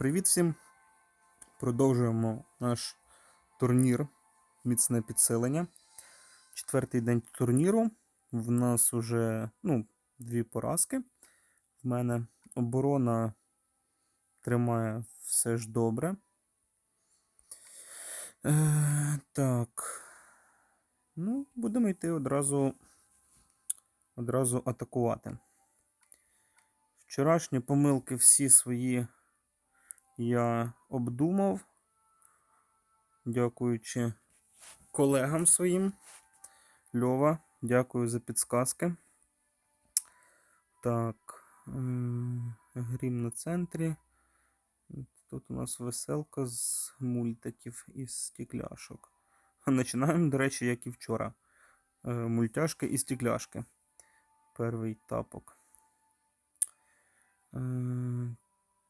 Привіт всім! Продовжуємо наш турнір Міцне підсилення. Четвертий день турніру. В нас уже ну, дві поразки. В мене оборона тримає все ж добре. Е, так. Ну, будемо йти одразу, одразу атакувати. Вчорашні помилки всі свої я обдумав, дякуючи колегам своїм. Льова, дякую за підсказки. Так, грім на центрі. Тут у нас веселка з мультиків із стекляшок. Починаємо, до речі, як і вчора. Е, Мультяшки і стекляшки. Перший тапок.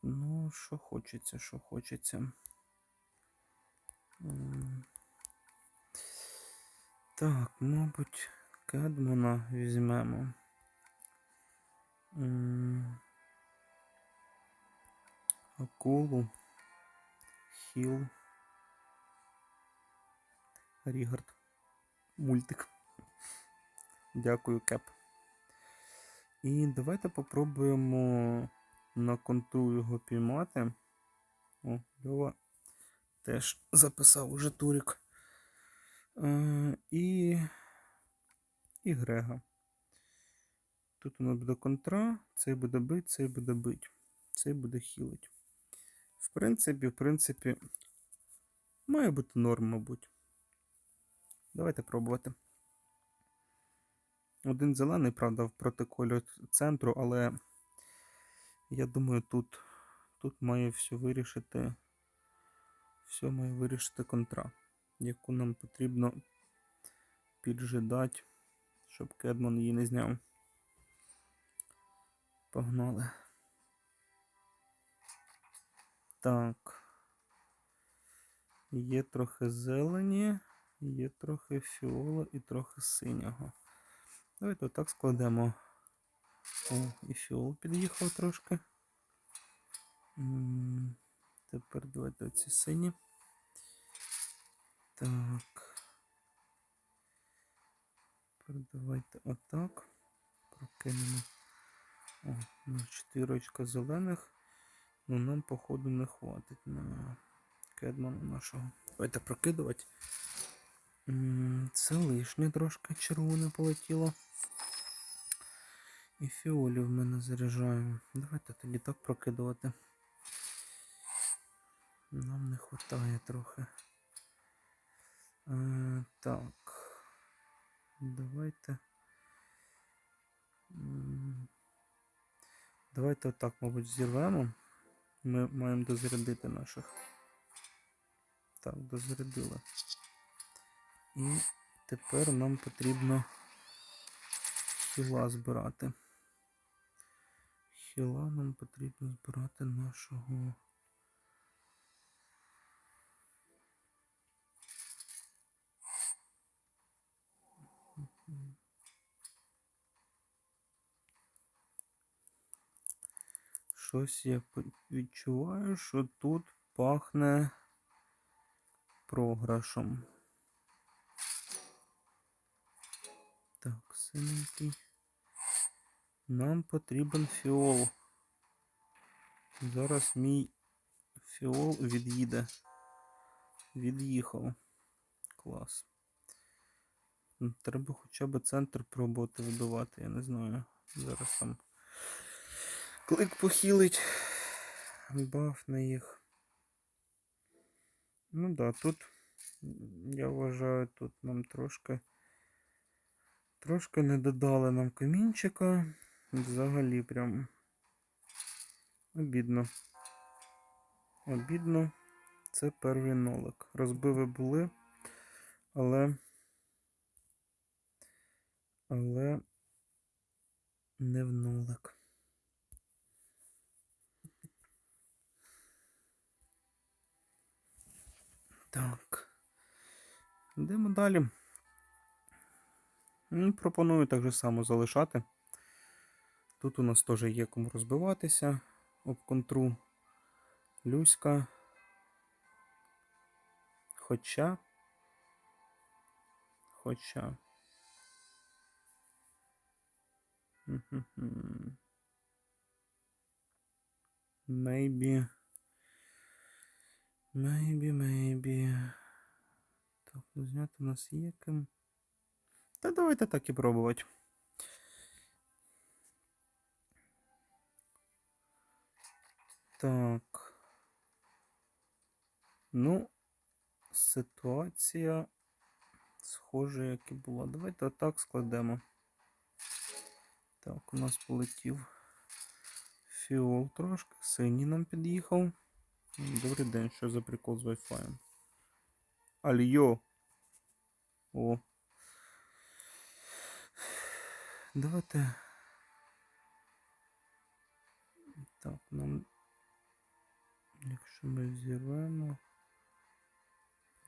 Ну, що хочеться, що хочеться. Так, мабуть, Кедмана візьмемо. Акулу. Хіл. Рігард. Мультик. Дякую, Кеп. І давайте попробуємо на контру його піймати. О, Льова теж записав уже турик. Е, і, і Грега. Тут у нас буде контра, цей буде бить, цей буде бить, цей буде хілить. В принципі, в принципі, має бути норм, мабуть. Давайте пробувати. Один зелений, правда, проти кольору центру, але я думаю, тут, тут має все вирішити. Все має вирішити контра, яку нам потрібно піджидати, щоб Кедман її не зняв. Погнали. Так. Є трохи зелені, є трохи фіола і трохи синього. Давайте отак складемо. О, і фіол під'їхав трошки. Тепер давайте оці сині. Так. Тепер давайте отак. Прокинемо. О, у чотирочка зелених. Ну нам, походу, не хватить на кедмана нашого. Давайте прокидувати. Це лишнє трошки червоне полетіло. І фіолі в мене заряджаємо. Давайте тоді так прокидувати. Нам не вистачає трохи. Е, так. Давайте. Давайте отак, мабуть, зірвемо. Ми маємо дозарядити наших. Так, дозарядили. І тепер нам потрібно хіла збирати. Хіла нам потрібно збирати нашого. Щось я відчуваю, що тут пахне програшом. Так, синенький. Нам потрібен фіол. Зараз мій фіол від'їде. Від'їхав. Клас. Треба хоча б центр пробувати вибивати, я не знаю. Зараз там клик похилить. Баф на їх. Ну да, тут я вважаю, тут нам трошки трошки не додали нам камінчика. Взагалі прям обідно. Обідно. Це перший нолик. Розбиви були, але. Але не в нолик. Так. Йдемо далі. Ну, Пропоную так же само залишати. Тут у нас теж є кому розбиватися об контру. Люська. Хоча. Хоча. Maybe. Maybe, maybe. Так, ну зняти у нас є ким. Та давайте так і пробувати. Так. Ну, ситуація схожа, як і була. Давайте отак складемо. Так, у нас полетів фіол трошки. Синій нам під'їхав. Добрий день, що за прикол з Wi-Fi? Альйо. О. Давайте. Так, нам. Якщо ми взірвемо.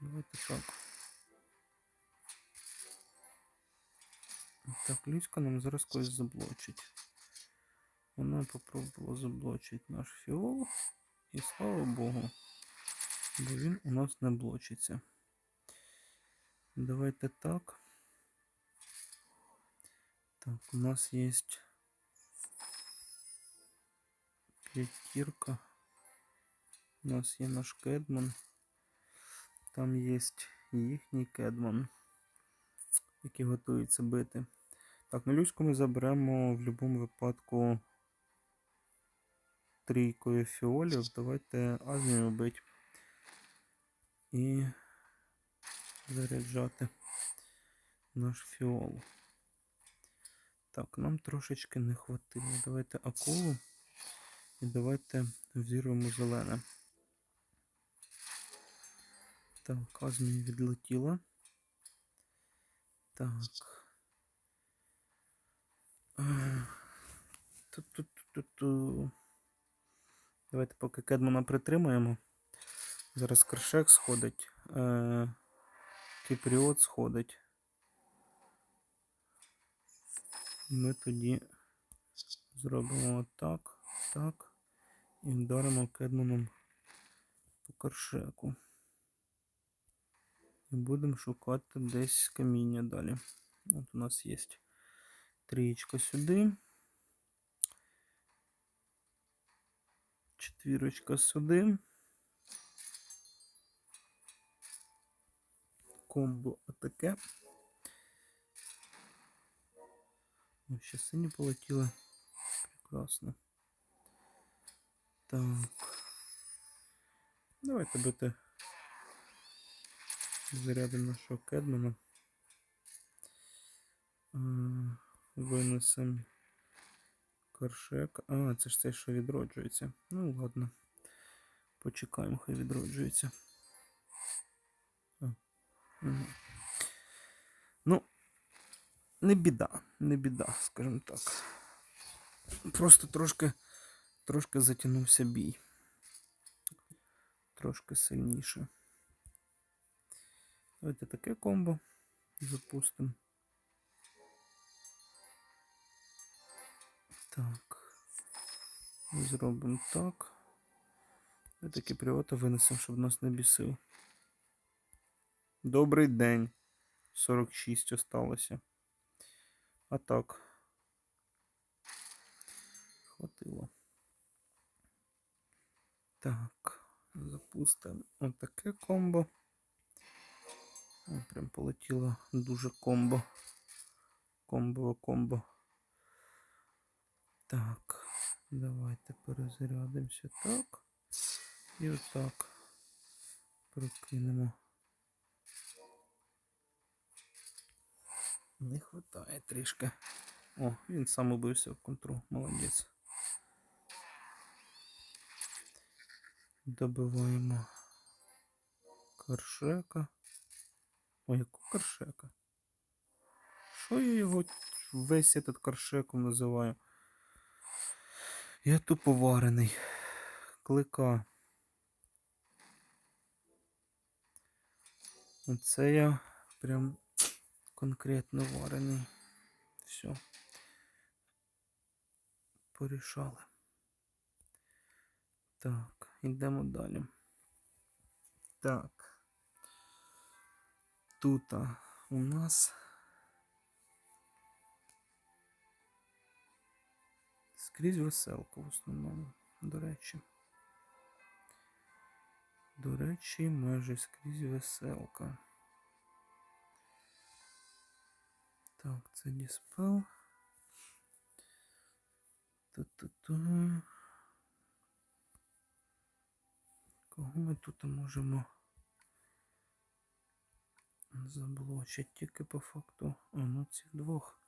Давайте так. Так, Люська нам зараз когось заблочить. Вона попробувала заблочити наш фіол. І слава Богу. Бо він у нас не блочиться. Давайте так. Так, у нас есть п'ятірка. У нас є наш кедман. Там є їхній кедман, який готується бити. Так, на Люську ми заберемо в будь-якому випадку трійкою фіолів. Давайте азмію бить. І заряджати наш фіол. Так, нам трошечки не хватило. Давайте акулу і давайте взірвемо зелене. Так, азмія відлетіла. Так. Е, Ту-ту-ту-ту-ту. Давайте поки Кедмана притримаємо. Зараз Кершек сходить. Е, Кіпріот сходить. Ми тоді зробимо отак, так. І вдаримо кедманом по Кершеку. І будемо шукати десь каміння далі. От у нас є трієчка сюди. Четвірочка сюди. Комбо отаке. О, ще сині полетіли. Прекрасно. Так. Давайте бити зарядимо нашого кедмана. Е, Винесемо коршек. А, це ж те, що відроджується. Ну ладно. Почекаємо, хай відроджується. Угу. Ну, не біда, не біда, скажімо так. Просто трошки, трошки затягнувся бій. Трошки сильніше. Давайте таке комбо запустимо. Так. Зробимо так. І такі приводи винесемо, щоб нас не бісив. Добрий день. 46 осталося. А так. Хватило. Так. Запустимо отаке комбо. Прям полетіло дуже комбо. Комбо комбо. Так, давайте перезарядимося так. І отак прокинемо. Не хватає трішки. О, він сам убився в контру. Молодець. Добиваємо коршека. Ой, коршека? Що я його весь этот коршеком називаю? Я тупо варений. Клика. Оце я прям конкретно варений. Все. Порішали. Так, йдемо далі. Так. Тут у нас скрізь веселка в основному, до речі. До речі, майже скрізь веселка. Так, це діспел. Ту-ту-ту. Кого ми тут можемо заблочити тільки по факту? Ну цих двох.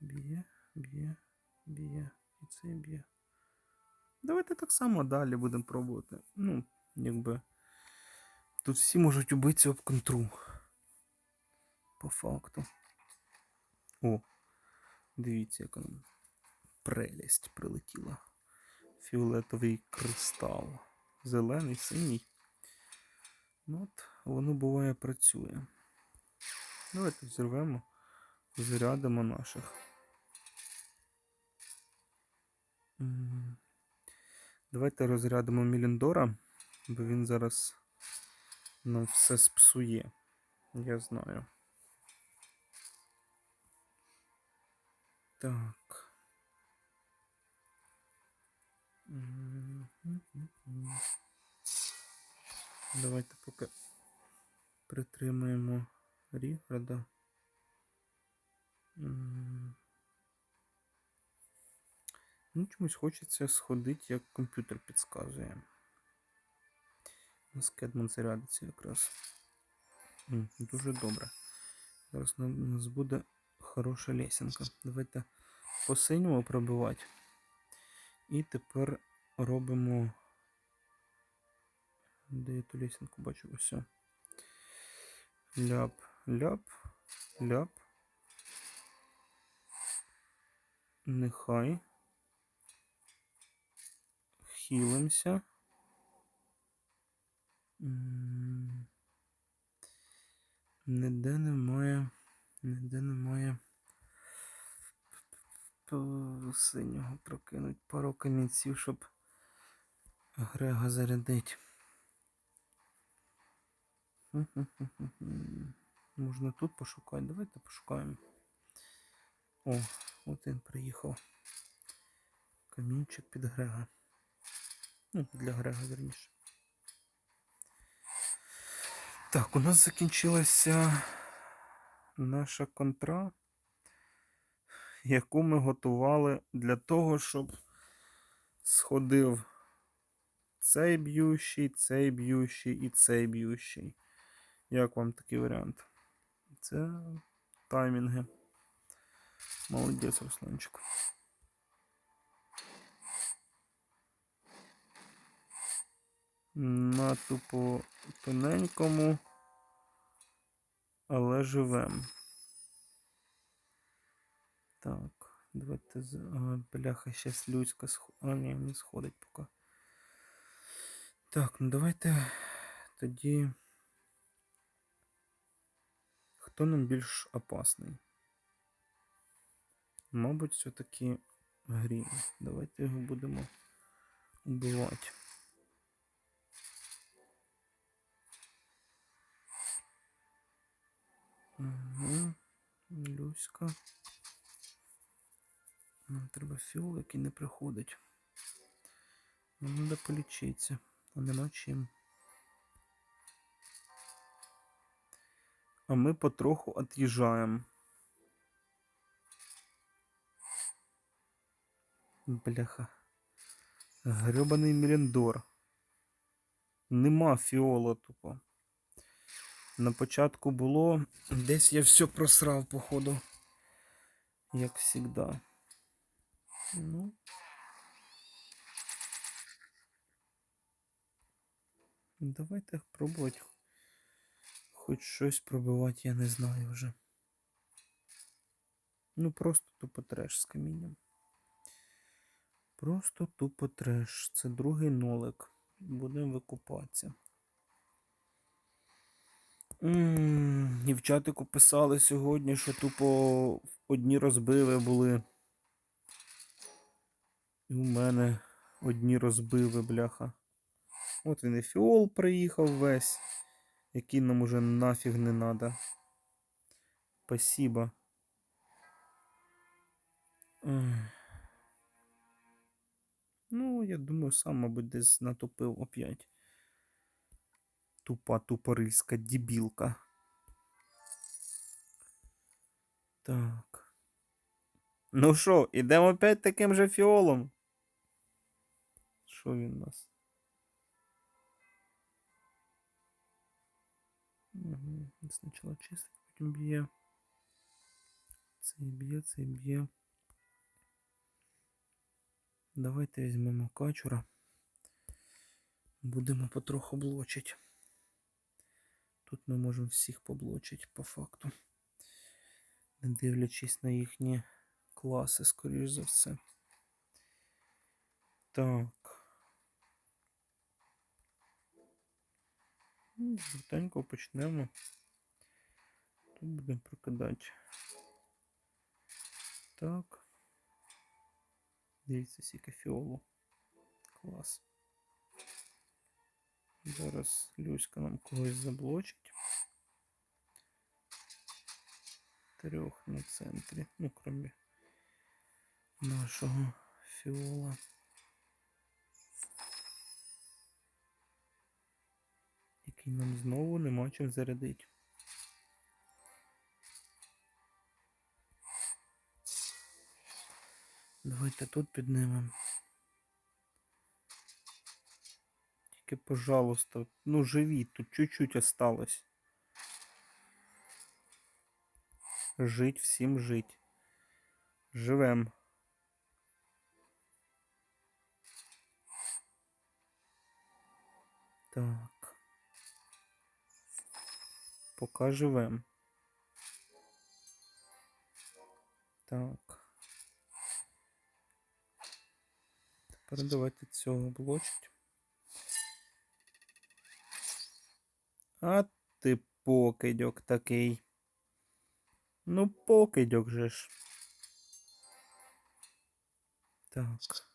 Б'є, б'є, б'є. І цей б'є. Давайте так само далі будемо пробувати. Ну, якби. Тут всі можуть убитися об контру. По факту. О, дивіться, яка нам прелість прилетіла. Фіолетовий кристал. Зелений, синій. Ну от, воно буває працює. Давайте взірвемо, зарядимо наших. Давайте розрядимо Міліндора, бо він зараз нам все спсує. Я знаю. Так. Давайте поки притримаємо Ріграда. Ну, чомусь хочеться сходити, як комп'ютер підказує. У нас Кедман зарядиться якраз. Дуже добре. Зараз у нас буде хороша лесенка. Давайте по синьому пробивати. І тепер робимо. Де я ту лесенку бачу? Ось. Ляп, ляп, ляп. Нехай. Хілимося. Ніде немає. Ніде немає. Синього прокинуть пару камінців, щоб Грега зарядить. Можна тут пошукати. Давайте пошукаємо. О, от він приїхав. Камінчик під Грега. Ну, для Грега, верніше. Так, у нас закінчилася наша контра, яку ми готували для того, щоб сходив цей б'ющий, цей б'ющий і цей б'ющий. Як вам такий варіант? Це таймінги. Молодець, Русланчик. На тупо тоненькому, але живем. Так, давайте з. Бляха, щас Люська сх... А, ні, не сходить поки. Так, ну давайте тоді. Хто нам більш опасний? Мабуть, все-таки Грім. Давайте його будемо убивати. Угу. Люська. Нам треба фіол, який не приходить. Нам треба полічитися, а нема чим. А ми потроху від'їжджаємо. Бляха. Гребаний Мірендор. Нема фіола тупо. На початку було. Десь я все просрав, походу. Як завжди. Ну. Давайте пробувати. Хоч щось пробивати, я не знаю вже. Ну просто тупо треш з камінням. Просто тупо треш. Це другий нолик. Будемо викупатися. М, І в чатику писали сьогодні, що тупо одні розбили були. І у мене одні розбиви, бляха. От він і фіол приїхав весь, який нам уже нафіг не надо. Спасибо. Ну, я думаю, сам, мабуть, десь натопив опять. Тупа тупорильська дебілка. Так. Ну що, ідемо опять таким же фіолом? Що він у нас? Угу. Спочатку чистить, потім б'є. Цей б'є, цей б'є. Давайте візьмемо качура. Будемо потроху блочити. Тут ми можемо всіх поблочити по факту. Не дивлячись на їхні класи, скоріш за все. Так. Ну, Швиденько почнемо. Тут будемо прокидати. Так. Дивіться, скільки фіолу. Клас. Зараз Люська нам когось заблочить. Трьох на центрі. Ну, крім нашого фіола. Який нам знову нема чим зарядити. Давайте тут піднімемо. Тільки, пожалуйста, ну живіть, тут чуть-чуть осталось. Жить всім жить. Живем. Так. Пока живем. Так. Тепер давайте цього блочить. А ти покидьок такий. Ну, покидьок же ж. Так.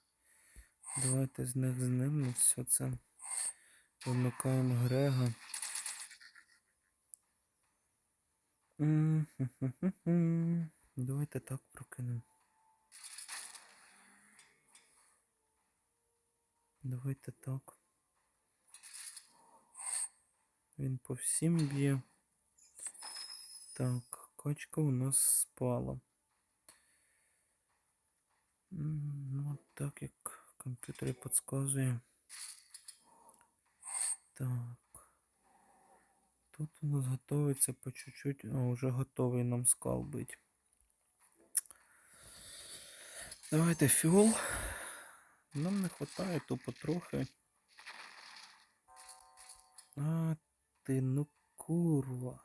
Давайте з них знімемо все це. Вимикаємо Грега. Давайте так прокинемо. Давайте так. Він по всім б'є. Так, качка у нас спала. Ну, так як комп'ютер підказує. Так. Тут у нас готується по чуть-чуть. Вже готовий нам скал бить. Давайте фіол. Нам не вистачає тупо трохи. А, ти, ну курва.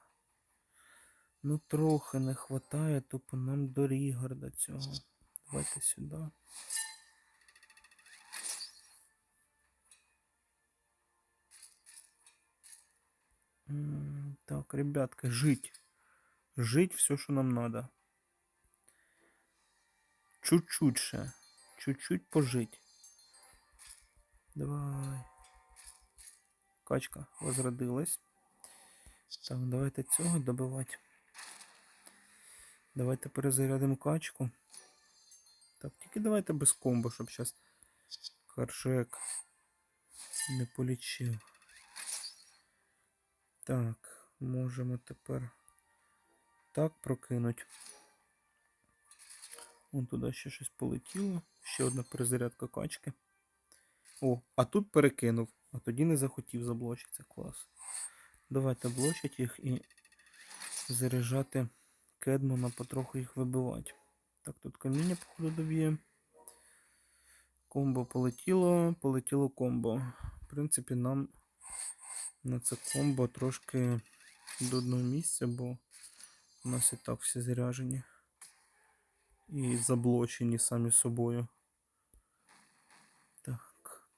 Ну трохи не вистачає, тупо нам до Рігарда цього. Давайте сюди. Так, ребятки, жить. Жить все, що нам надо. Чуть-чуть ще. Чуть-чуть пожить. Давай. Качка возродилась. Так, давайте цього добивати. Давайте перезарядимо качку. Так, тільки давайте без комбо, щоб зараз каршек не полічив. Так, можемо тепер так прокинути. Вон туди ще щось полетіло. Ще одна перезарядка качки. О, а тут перекинув, а тоді не захотів заблочитися. Клас. Давайте блочити їх і заряджати кедмана, потроху їх вибивати. Так, тут каміння, походу, доб'є. Комбо полетіло, полетіло комбо. В принципі, нам на це комбо трошки до одного місця, бо у нас і так всі заряжені. І заблочені самі собою. Так.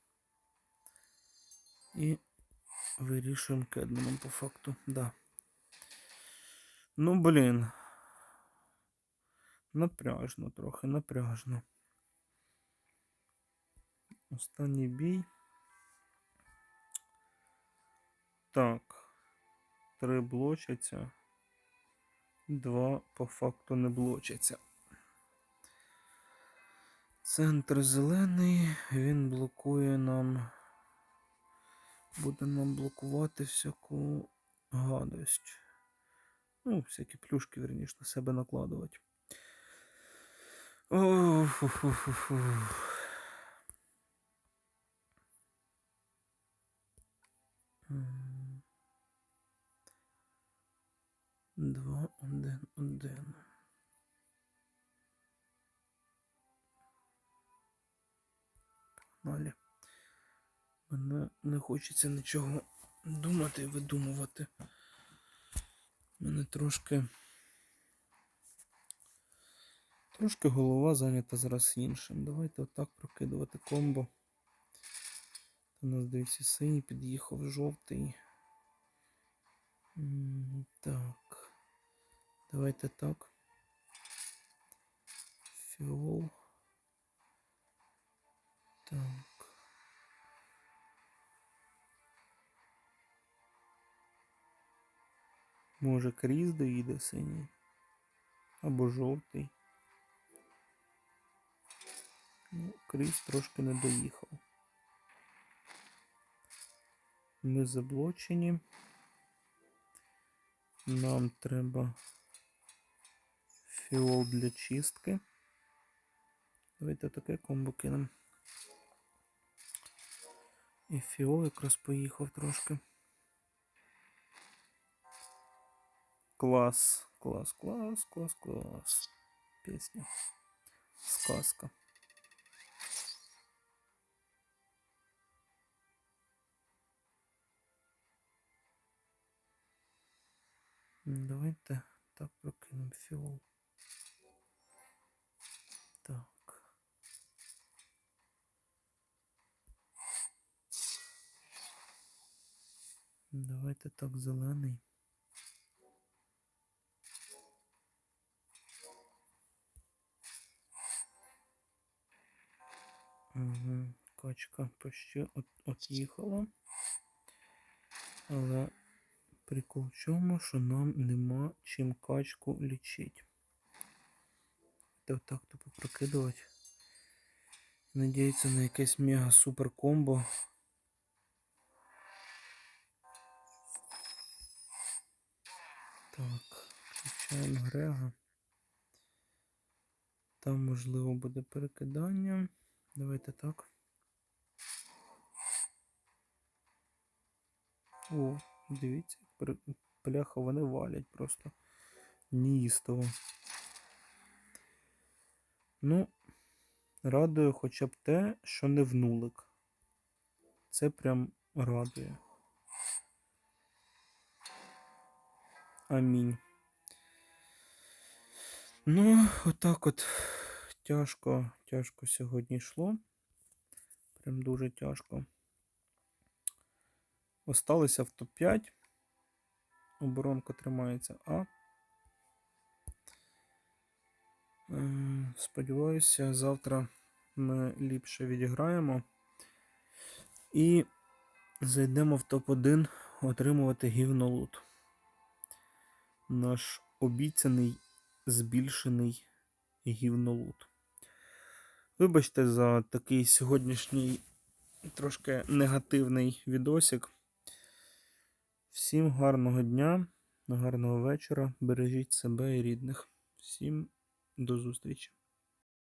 І вирішуємо кедманом по факту. Да. Ну, блін. Напряжно трохи, напряжно. Останній бій. Так. Три блочаться. Два по факту не блочаться. Центр зелений, він блокує нам. Буде нам блокувати всяку гадость. Ну, всякі плюшки, верніше, на себе накладувати. Оф-фу-фу-фу. Хочеться нічого думати видумувати. Мене трошки. Трошки голова зайнята зараз іншим. Давайте отак прокидувати комбо. У нас, дивіться, синій під'їхав жовтий. Так. Давайте так. Фіол. Може кріз доїде синій. Або жовтий. Ну, кріз трошки не доїхав. Ми заблочені. Нам треба фіол для чистки. Давайте таке комбо кинемо. І фіол якраз поїхав трошки. Клас, клас, клас, клас, клас. Пісня. Сказка. М, Давайте так прокинемо фіол. Так. Давайте так, зелений. Угу. Качка почти от, от'їхала. Але прикол в чому, що нам нема чим качку лічити. Та так тупо прокидувати. Надіється на якесь мега супер комбо. Так, включаємо Грега. Там можливо буде перекидання. Давайте так. О, дивіться, пляха вони валять просто неїстово. Ну, радує хоча б те, що не в нулик. Це прям радує. Амінь. Ну, отак от тяжко, тяжко сьогодні йшло. Прям дуже тяжко. Осталися в топ-5. Оборонка тримається А. Ем, Сподіваюся, завтра ми ліпше відіграємо. І зайдемо в топ-1 отримувати гівнолут. Наш обіцяний збільшений гівнолут. Вибачте за такий сьогоднішній трошки негативний відосик. Всім гарного дня, гарного вечора. Бережіть себе і рідних. Всім до зустрічі.